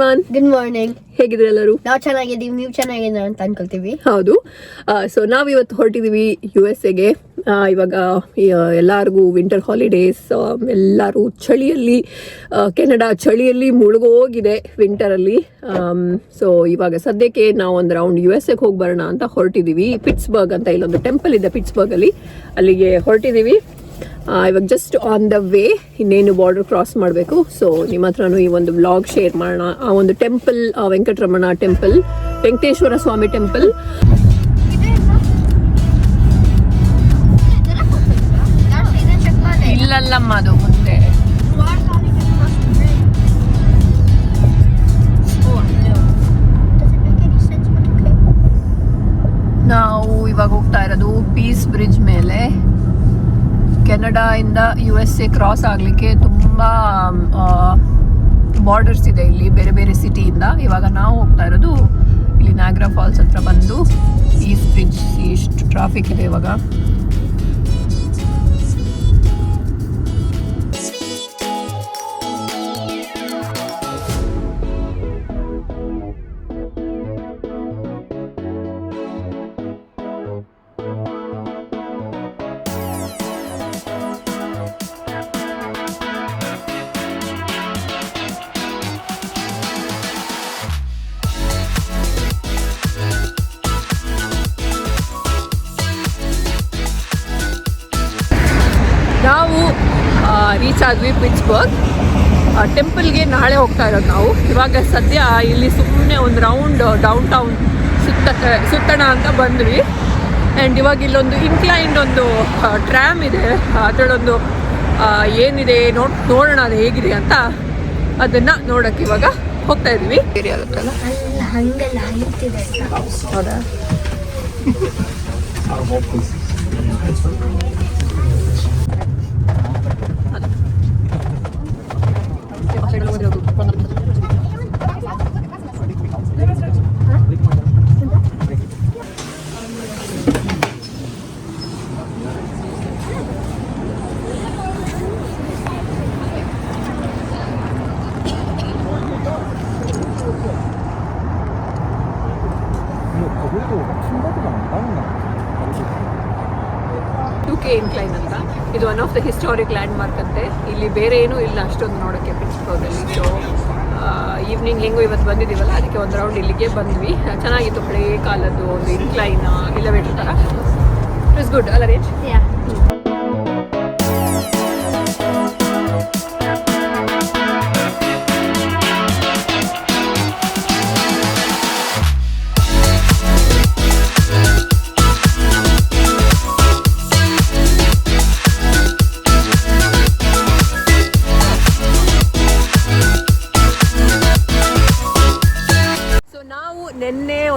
Everyone good morning ಹೇಗಿದ್ರೆ ಎಲ್ಲರೂ? ನಾವು ಚೆನ್ನಾಗಿದ್ದೀವಿ ನೀವು ಚೆನ್ನಾಗಿದ್ದೀರ ಅಂತ ಅನ್ಕೊಳ್ತೀವಿ. ಹೌದು. ಸೊ ನಾವು ಇವತ್ತು ಹೊರಟಿದ್ದೀವಿ ಯು ಎಸ್ ಎಗೆ ಇವಾಗ ಎಲ್ಲರಿಗೂ ವಿಂಟರ್ ಹಾಲಿಡೇಸ್ ಎಲ್ಲರೂ ಚಳಿಯಲ್ಲಿ ಕೆನಡಾ ಚಳಿಯಲ್ಲಿ ಮುಳುಗೋಗಿದೆ ವಿಂಟರಲ್ಲಿ ಸೊ ಇವಾಗ ಸದ್ಯಕ್ಕೆ ನಾವು ಒಂದು ರೌಂಡ್ ಯು ಎಸ್ ಎಗೆ ಹೋಗಿ ಬರೋಣ ಅಂತ ಹೊರಟಿದ್ದೀವಿ. ಪಿಟ್ಸ್ಬರ್ಗ್ ಅಂತ ಇಲ್ಲೊಂದು ಟೆಂಪಲ್ ಇದೆ ಪಿಟ್ಸ್ಬರ್ಗಲ್ಲಿ ಅಲ್ಲಿಗೆ ಹೊರಟಿದ್ದೀವಿ. ಇವಾಗ ಜಸ್ಟ್ ಆನ್ ದ ವೇ ಇನ್ನೇನು ಬಾರ್ಡರ್ ಕ್ರಾಸ್ ಮಾಡಬೇಕು. ಸೊ ನಿಮ್ಮ ಹತ್ರನೂ ಈ ಒಂದು ಬ್ಲಾಗ್ ಶೇರ್ ಮಾಡೋಣ. ಆ ಒಂದು temple Venkataramana temple Venkateshwara Swamy temple ಇಲ್ಲಲ್ಲಮ್ಮ, ಅದು ಮುಂದೆ. ನಾವು ಇವಾಗ ಹೋಗ್ತಾ ಇರೋದು ಪೀಸ್ ಬ್ರಿಡ್ಜ್ ಮೇಲೆ. ಕೆನಡಾ ಇಂದ ಯು ಎಸ್ ಎ ಕ್ರಾಸ್ ಆಗಲಿಕ್ಕೆ ತುಂಬ ಬಾರ್ಡರ್ಸ್ ಇದೆ ಇಲ್ಲಿ, ಬೇರೆ ಬೇರೆ ಸಿಟಿಯಿಂದ ಇವಾಗ ನಾವು ಹೋಗ್ತಾ ಇರೋದು ಇಲ್ಲಿ ನಾಗ್ರಾ ಫಾಲ್ಸ್ ಹತ್ರ ಬಂದು ಈಸ್ಟ್ ಬ್ರಿಡ್ಜ್ ಇಷ್ಟು ಟ್ರಾಫಿಕ್ ಇದೆ ಇವಾಗ. ರೀಚ್ ಆದ್ವಿ ಪಿಟ್ಸ್ಬರ್ಗ್. ಟೆಂಪಲ್ಗೆ ನಾಳೆ ಹೋಗ್ತಾ ಇರೋದು ನಾವು. ಇವಾಗ ಸದ್ಯ ಇಲ್ಲಿ ಸುಮ್ಮನೆ ಒಂದು ರೌಂಡ್ ಡೌನ್ ಟೌನ್ ಸುತ್ತ ಸುತ್ತಣ ಅಂತ ಬಂದ್ವಿ. ಆ್ಯಂಡ್ ಇವಾಗ ಇಲ್ಲೊಂದು ಇನ್ಕ್ಲೈನ್ಡ್ ಒಂದು ಟ್ರ್ಯಾಮ್ ಇದೆ. ಅದರಲ್ಲೊಂದು ಏನಿದೆ ನೋ ನೋಡೋಣ ಅದು ಹೇಗಿದೆ ಅಂತ ಅದನ್ನು ನೋಡೋಕ್ಕೆ ಇವಾಗ ಹೋಗ್ತಾ ಇದ್ವಿ. ಆಗುತ್ತಲ್ಲ ಅಲ್ಲ ಹಂಗಲ್ಲ ತುಂಬಾ ಕೆ ಇನ್ಕ್ಲೈನ್ ಅಂತ. ಇದು one of the historic landmark ಅಂತೆ. ಇಲ್ಲಿ ಬೇರೆ ಏನೂ ಇಲ್ಲ ಅಷ್ಟೊಂದು ನೋಡೋಕ್ಕೆ ಪಿಟ್ಸ್ಬರ್ಗಲ್ಲಿ ಸೊ ಈವ್ನಿಂಗ್ ಹೆಂಗೋ ಇವತ್ತು ಬಂದಿದ್ದೀವಲ್ಲ, ಅದಕ್ಕೆ ಒಂದು ರೌಂಡ್ ಇಲ್ಲಿಗೆ ಬಂದ್ವಿ. ಚೆನ್ನಾಗಿತ್ತು, ಹಳೆ ಕಾಲದ್ದು ಒಂದು ಇನ್ಕ್ಲೈನ್ ಇಲ್ಲವೇಟ್ರ್ ಥರ ಇಟ್ ಇಸ್ ಗುಡ್ ಅಲ್ಲ ರೇಜ್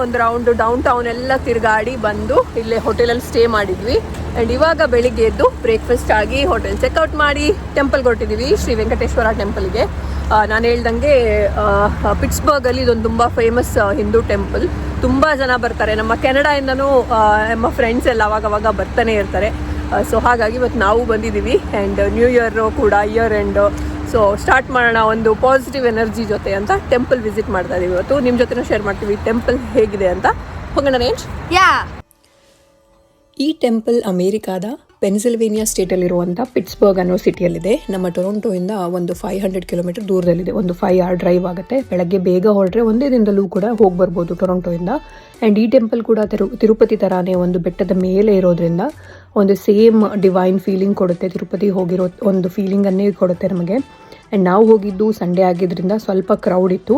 ಒಂದು ರೌಂಡ್ ಡೌನ್ ಟೌನ್ ಎಲ್ಲ ತಿರುಗಾಡಿ ಬಂದು ಇಲ್ಲೇ ಹೋಟೆಲಲ್ಲಿ ಸ್ಟೇ ಮಾಡಿದ್ವಿ. ಆ್ಯಂಡ್ ಇವಾಗ ಬೆಳಿಗ್ಗೆ ಎದ್ದು ಬ್ರೇಕ್ಫಾಸ್ಟ್ ಆಗಿ ಹೋಟೆಲ್ ಚೆಕ್ಔಟ್ ಮಾಡಿ ಟೆಂಪಲ್ಗೆ ಹೊರಟಿದ್ದೀವಿ ಶ್ರೀ ವೆಂಕಟೇಶ್ವರ ಟೆಂಪಲ್ಗೆ ನಾನು ಹೇಳ್ದಂಗೆ ಪಿಟ್ಸ್ಬರ್ಗಲ್ಲಿ ಇದೊಂದು ತುಂಬ ಫೇಮಸ್ ಹಿಂದೂ ಟೆಂಪಲ್ ತುಂಬ ಜನ ಬರ್ತಾರೆ. ನಮ್ಮ ಕೆನಡಾಯಿಂದನೂ ನಮ್ಮ ಫ್ರೆಂಡ್ಸ್ ಎಲ್ಲ ಅವಾಗವಾಗ ಅವಾಗ ಬರ್ತಾನೆ ಇರ್ತಾರೆ. ಸೊ ಹಾಗಾಗಿ ಇವತ್ತು ನಾವು ಬಂದಿದ್ದೀವಿ ಆ್ಯಂಡ್ ನ್ಯೂ ಇಯರ್ ಕೂಡ ಇಯರ್ ಎಂಡ್ ಸೊ ಸ್ಟಾರ್ಟ್ ಮಾಡೋಣ ಒಂದು ಪಾಸಿಟಿವ್ ಎನರ್ಜಿ ಜೊತೆ ಅಂತ ಟೆಂಪಲ್ ವಿಸಿಟ್ ಮಾಡ್ತಾ ಇದೀವಿ ಇವತ್ತು. ನಿಮ್ಮ ಜೊತೆ ಶೇರ್ ಮಾಡ್ತೀವಿ ಟೆಂಪಲ್ ಹೇಗಿದೆ ಅಂತ. ಹೋಗೋಣ ರೇಂಜ್ ಯಾ. ಈ ಟೆಂಪಲ್ ಅಮೇರಿಕಾದ ಪೆನ್ಸಿಲ್ವೇನಿಯಾ ಸ್ಟೇಟಲ್ಲಿರುವಂಥ ಪಿಟ್ಸ್ಬರ್ಗ್ ಅನ್ನೋ ಸಿಟಿಯಲ್ಲಿದೆ. ನಮ್ಮ ಟೊರೊಂಟೋಯಿಂದ ಒಂದು ಫೈವ್ ಹಂಡ್ರೆಡ್ ಕಿಲೋಮೀಟರ್ ದೂರದಲ್ಲಿದೆ. ಒಂದು ಫೈವ್ ಆರ್ ಡ್ರೈವ್ ಆಗುತ್ತೆ. ಬೆಳಗ್ಗೆ ಬೇಗ ಹೊರಟ್ರೆ ಒಂದೇ ದಿನದಲ್ಲೂ ಕೂಡ ಹೋಗಿ ಬರ್ಬೋದು ಟೊರೊಂಟೋಯಿಂದ. ಆ್ಯಂಡ್ ಈ ಟೆಂಪಲ್ ಕೂಡ ತಿರು, ತಿರುಪತಿ ಥರನೇ ಒಂದು ಬೆಟ್ಟದ ಮೇಲೆ ಇರೋದ್ರಿಂದ ಒಂದು ಸೇಮ್ ಡಿವೈನ್ ಫೀಲಿಂಗ್ ಕೊಡುತ್ತೆ. ತಿರುಪತಿ ಹೋಗಿರೋ ಒಂದು ಫೀಲಿಂಗನ್ನೇ ಕೊಡುತ್ತೆ ನಮಗೆ. ಆ್ಯಂಡ್ ನಾವು ಹೋಗಿದ್ದು ಸಂಡೇ ಆಗಿದ್ದರಿಂದ ಸ್ವಲ್ಪ ಕ್ರೌಡ್ ಇತ್ತು.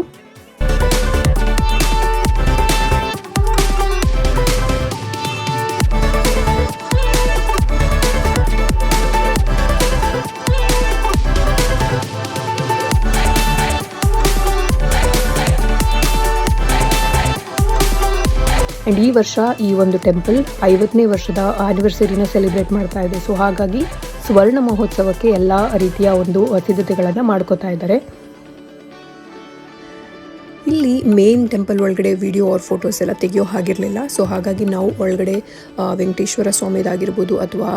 ವರ್ಷ ಈ ಒಂದು ಟೆಂಪಲ್ ಐವತ್ತನೇ ವರ್ಷದ ಆನಿವರ್ಸರಿನ ಸೆಲೆಬ್ರೇಟ್ ಮಾಡ್ತಾ ಇದೆ. ಸೊ ಹಾಗಾಗಿ ಸ್ವರ್ಣ ಮಹೋತ್ಸವಕ್ಕೆ ಎಲ್ಲ ರೀತಿಯ ಒಂದು ಸಿದ್ಧತೆಗಳನ್ನು ಮಾಡ್ಕೋತಾ ಇದ್ದಾರೆ. ಮೇನ್ ಟೆಂಪಲ್ ಒಳಗಡೆ ವಿಡಿಯೋ ಆರ್ ಫೋಟೋಸ್ ಎಲ್ಲ ತೆಗೆಯೋ ಹಾಗಿರಲಿಲ್ಲ. ಸೊ ಹಾಗಾಗಿ ನಾವು ಒಳಗಡೆ ವೆಂಕಟೇಶ್ವರ ಸ್ವಾಮಿದಾಗಿರ್ಬೋದು ಅಥವಾ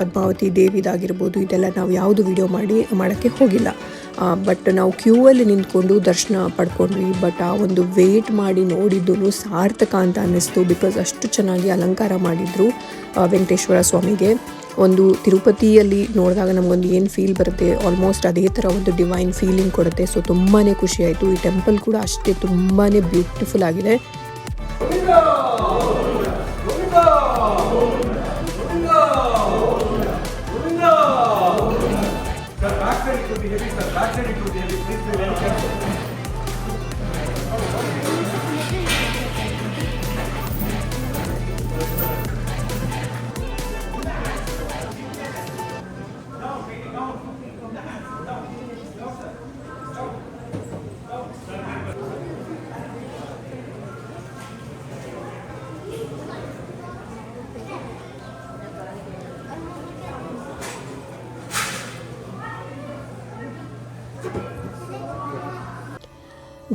ಪದ್ಮಾವತಿ ದೇವಿದಾಗಿರ್ಬೋದು ಇದೆಲ್ಲ ನಾವು ಯಾವುದು ವಿಡಿಯೋ ಮಾಡಿ, ಮಾಡೋಕ್ಕೆ ಹೋಗಿಲ್ಲ. ಬಟ್ ನಾವು ಕ್ಯೂ ಅಲ್ಲಿ ನಿಂತ್ಕೊಂಡು ದರ್ಶನ ಪಡ್ಕೊಂಡ್ವಿ. ಬಟ್ ಆ ಒಂದು ವೇಟ್ ಮಾಡಿ ನೋಡಿದ್ದು ಸಾರ್ಥಕ ಅಂತ ಅನ್ನಿಸ್ತು. ಬಿಕಾಸ್ ಅಷ್ಟು ಚೆನ್ನಾಗಿ ಅಲಂಕಾರ ಮಾಡಿದ್ರು ವೆಂಕಟೇಶ್ವರ ಸ್ವಾಮಿಗೆ. ಒಂದು ತಿರುಪತಿಯಲ್ಲಿ ನೋಡಿದಾಗ ನಮಗೊಂದು ಏನು ಫೀಲ್ ಬರುತ್ತೆ ಆಲ್ಮೋಸ್ಟ್ ಅದೇ ಥರ ಒಂದು ಡಿವೈನ್ ಫೀಲಿಂಗ್ ಕೊಡುತ್ತೆ ಸೊ ತುಂಬಾ ಖುಷಿ ಆಯಿತು ಈ ಟೆಂಪಲ್ ಕೂಡ ಅಷ್ಟೇ ತುಂಬಾ ಬ್ಯೂಟಿಫುಲ್ ಆಗಿದೆ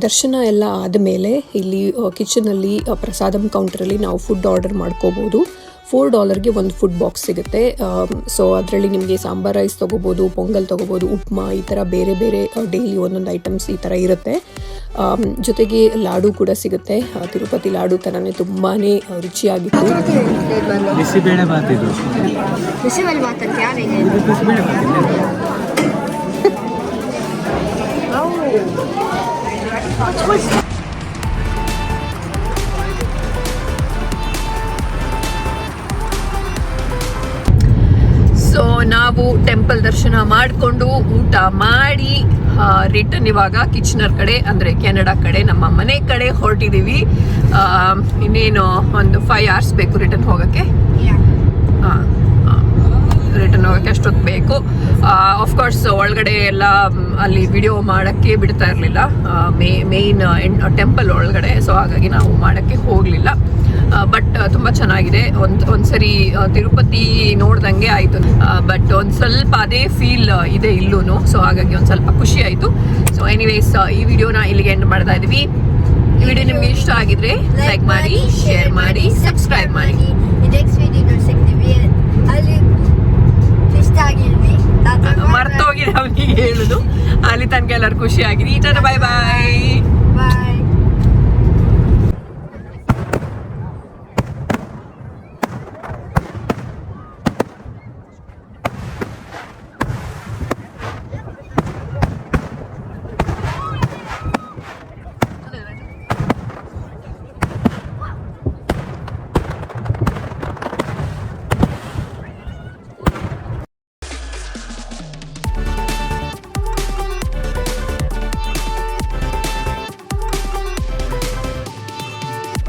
ದರ್ಶನ ಎಲ್ಲ ಆದಮೇಲೆ ಇಲ್ಲಿ ಕಿಚನಲ್ಲಿ ಪ್ರಸಾದಂ ಕೌಂಟ್ರಲ್ಲಿ ನಾವು ಫುಡ್ ಆರ್ಡರ್ ಮಾಡ್ಕೋಬೋದು. ಫೋರ್ ಡಾಲರ್ಗೆ ಒಂದು ಫುಡ್ ಬಾಕ್ಸ್ ಸಿಗುತ್ತೆ. ಸೊ ಅದರಲ್ಲಿ ನಿಮಗೆ ಸಾಂಬಾರ್ ರೈಸ್ ತೊಗೋಬೋದು ಪೊಂಗಲ್ ತೊಗೋಬೋದು ಉಪ್ಮಾ ಈ ಥರ ಬೇರೆ ಬೇರೆ ಡೈಲಿ ಒಂದೊಂದು ಐಟಮ್ಸ್ ಈ ಥರ ಇರುತ್ತೆ. ಜೊತೆಗೆ ಲಾಡು ಕೂಡ ಸಿಗುತ್ತೆ. ತಿರುಪತಿ ಲಾಡು ಥರನೇ ತುಂಬಾ ರುಚಿಯಾಗಿತ್ತು. ಬಿಸಿಬೇಳೆ ಸೊ ನಾವು ಟೆಂಪಲ್ ದರ್ಶನ ಮಾಡಿಕೊಂಡು ಊಟ ಮಾಡಿ ರಿಟರ್ನ್ ಇವಾಗ ಕಿಚನರ್ ಕಡೆ ಅಂದರೆ ಕೆನಡಾ ಕಡೆ ನಮ್ಮ ಮನೆ ಕಡೆ ಹೊರಟಿದ್ದೀವಿ ಇನ್ನೇನು ಒಂದು ಫೈವ್ ಅವರ್ಸ್ ಬೇಕು ರಿಟರ್ನ್ ಹೋಗೋಕ್ಕೆ? ರಿಟರ್ನ್ ಹೋಗೋಕ್ಕೆ ಅಷ್ಟೊತ್ತು ಬೇಕು. ಆಫ್ಕೋರ್ಸ್ ಒಳಗಡೆ ಎಲ್ಲ ಅಲ್ಲಿ ವಿಡಿಯೋ ಮಾಡೋಕ್ಕೆ ಬಿಡ್ತಾ ಇರಲಿಲ್ಲ. ಮೇ ಮೇಯ್ನ್ ಟೆಂಪಲ್ ಒಳಗಡೆ. ಸೊ ಹಾಗಾಗಿ ನಾವು ಮಾಡೋಕ್ಕೆ ಹೋಗಲಿಲ್ಲ. ಬಟ್ ತುಂಬ ಚೆನ್ನಾಗಿದೆ. ಒಂದು, ಒಂದ್ಸರಿ ತಿರುಪತಿ ನೋಡ್ದಂಗೆ ಆಯಿತು. ಬಟ್ ಒಂದು ಸ್ವಲ್ಪ ಅದೇ ಫೀಲ್ ಇದೆ ಇಲ್ಲೂ ಸೊ ಹಾಗಾಗಿ ಒಂದು ಸ್ವಲ್ಪ ಖುಷಿ ಆಯಿತು. ಸೊ ಎನಿವೇಸ್ ಈ ವಿಡಿಯೋನ ಇಲ್ಲಿಗೆ ಎಂಡ್ ಮಾಡ್ತಾ ಇದ್ವಿ. ವಿಡಿಯೋ ನಿಮ್ಗೆ ಇಷ್ಟ ಆಗಿದ್ರೆ ಲೈಕ್ ಮಾಡಿ ಶೇರ್ ಮಾಡಿ ಸಬ್ಸ್ಕ್ರೈಬ್ ಮಾಡಿ. ಮರ್ತೋಗಿ ಅವನಿಗೆ ಹೇಳುದು. ಅಲ್ಲಿ ತನಕ ಎಲ್ಲರೂ ಖುಷಿಯಾಗಿರಿ. ಈ ಥರ ಬಾಯ್ ಬಾಯ್ ಬಾಯ್